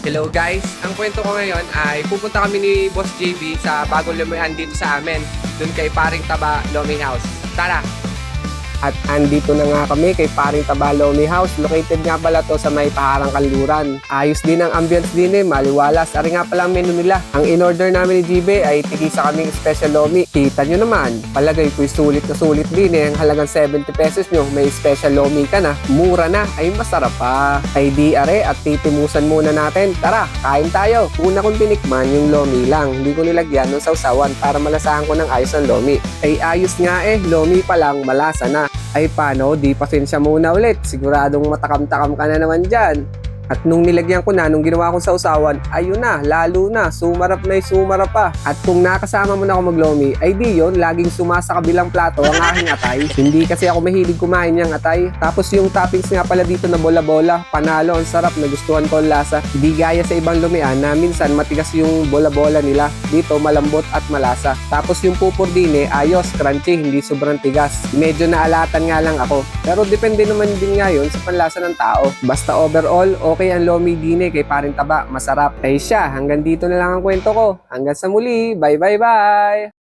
Hello guys! Ang kwento ko ngayon ay pupunta kami ni Boss JB sa bagong lumihan dito sa amin, dun kay Paring Taba Lomi House. Tara! At andito na nga kami kay Paring Taba Lomi House. Located nga pala to sa may paharang kanluran. Ayos din ang ambience din eh, maliwalas. Ari nga pala ang menu nila. Ang in-order namin ni JB ay tigisa kaming special lomi. Kita nyo naman, palagay ko'y sulit na sulit din eh. Ang halagang 70 pesos nyo, may special lomi ka na. Mura na, ay masarap pa. Ay di are at titimusan muna natin. Tara, kain tayo. Una kong tinikman yung lomi lang. Hindi ko nilagyan ng sausawan para malasahan ko ng ayos ang lomi. Ay ayos nga eh, lomi pa lang, malasa na. Ay paano, di pasensya muna ulit. Siguradong matakam-takam ka na naman dyan. At nung nilagyan ko na, nung ginawa kong sausawan, ayun na, lalo na, sumarap na sumarap pa. At kung nakasama mo na ako maglomi, ay di yun, laging sumasa kabilang plato ang aking atay. Hindi kasi ako mahilig kumain niyang atay. Tapos yung toppings nga pala dito na bola-bola, panalo, ang sarap, nagustuhan ko ang lasa. Hindi gaya sa ibang lumian na minsan matigas yung bola-bola nila. Dito malambot at malasa. Tapos yung pupurdine, ayos, crunchy, hindi sobrang tigas. Medyo naalatan nga lang ako. Pero depende naman din nga yun sa panlasa ng tao. Basta overall, okay ang lomi dine kay paring taba, masarap. Ay siya, hanggang dito na lang ang kwento ko. Hanggang sa muli, bye bye bye!